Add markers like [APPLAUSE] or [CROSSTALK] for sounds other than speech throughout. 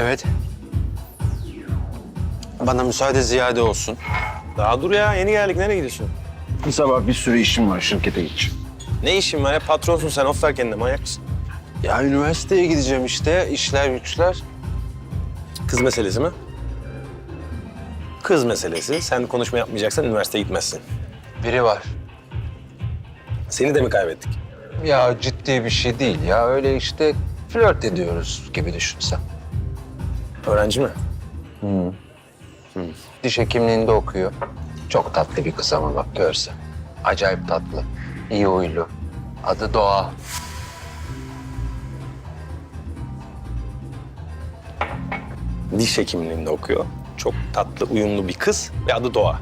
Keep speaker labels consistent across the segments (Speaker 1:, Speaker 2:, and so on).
Speaker 1: Evet. Bana müsaade ziyade olsun.
Speaker 2: Daha dur ya yeni geldik nereye gidiyorsun?
Speaker 3: Bu sabah bir sürü işim var şirkete gideceğim.
Speaker 2: Ne işin var ya patronsun sen of ver kendine manyak mısın?
Speaker 1: Ya üniversiteye gideceğim işte. işler güçler.
Speaker 2: Kız meselesi mi? Kız meselesi. Sen konuşma yapmayacaksan üniversiteye gitmezsin.
Speaker 1: Biri var.
Speaker 2: Seni de mi kaybettik?
Speaker 1: Ya ciddi bir şey değil ya. Öyle işte flört ediyoruz gibi düşünsem.
Speaker 2: Öğrenci mi?
Speaker 1: Diş hekimliğinde okuyor. Çok tatlı bir kız ama bak görsen. Acayip tatlı. iyi huylu. Adı Doğa.
Speaker 2: Diş hekimliğinde okuyor. Çok tatlı, uyumlu bir kız ve adı Doğa.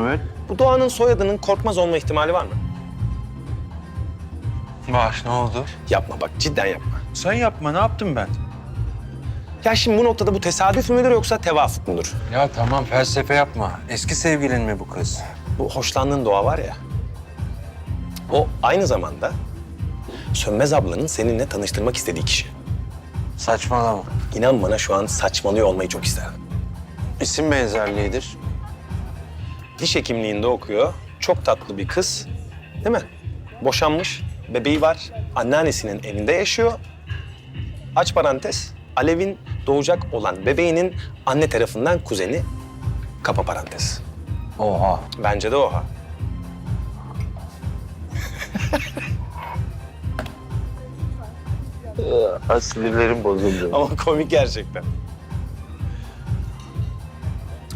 Speaker 3: Evet.
Speaker 2: Bu Doğa'nın soyadının Korkmaz olma ihtimali var mı?
Speaker 1: Var ne oldu?
Speaker 2: Yapma bak, cidden yapma.
Speaker 3: Sen yapma ne yaptım ben?
Speaker 2: Ya şimdi bu noktada bu tesadüf müdür yoksa tevafuk mudur?
Speaker 1: Ya tamam felsefe yapma. Eski sevgilin mi bu kız?
Speaker 2: Bu hoşlandığın Doğa var ya, o aynı zamanda Sönmez ablanın seninle tanıştırmak istediği kişi.
Speaker 1: Saçmalama.
Speaker 2: İnan bana şu an saçmalıyor olmayı çok isterim.
Speaker 1: İsim benzerliğidir.
Speaker 2: Diş hekimliğinde okuyor. Çok tatlı bir kız. Değil mi? Boşanmış. Bebeği var. Anneannesinin evinde yaşıyor. Aç parantez. Alev'in doğacak olan bebeğinin anne tarafından kuzeni. Kapa parantez.
Speaker 1: Oha.
Speaker 2: Bence de oha. [LAUGHS]
Speaker 1: Sinirlerim bozuldu.
Speaker 2: Ama komik gerçekten.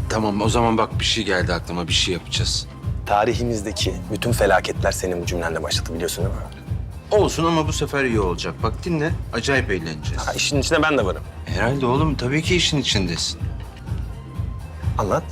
Speaker 4: Tamam o zaman bak bir şey geldi aklıma bir şey yapacağız.
Speaker 2: Tarihimizdeki bütün felaketler senin bu cümlenle başladı biliyorsun değil mi?
Speaker 4: Olsun ama bu sefer iyi olacak. Bak dinle acayip eğleneceğiz.
Speaker 2: Ha, işin içinde ben de varım.
Speaker 4: Herhalde oğlum tabii ki işin içindesin.
Speaker 2: Anlat.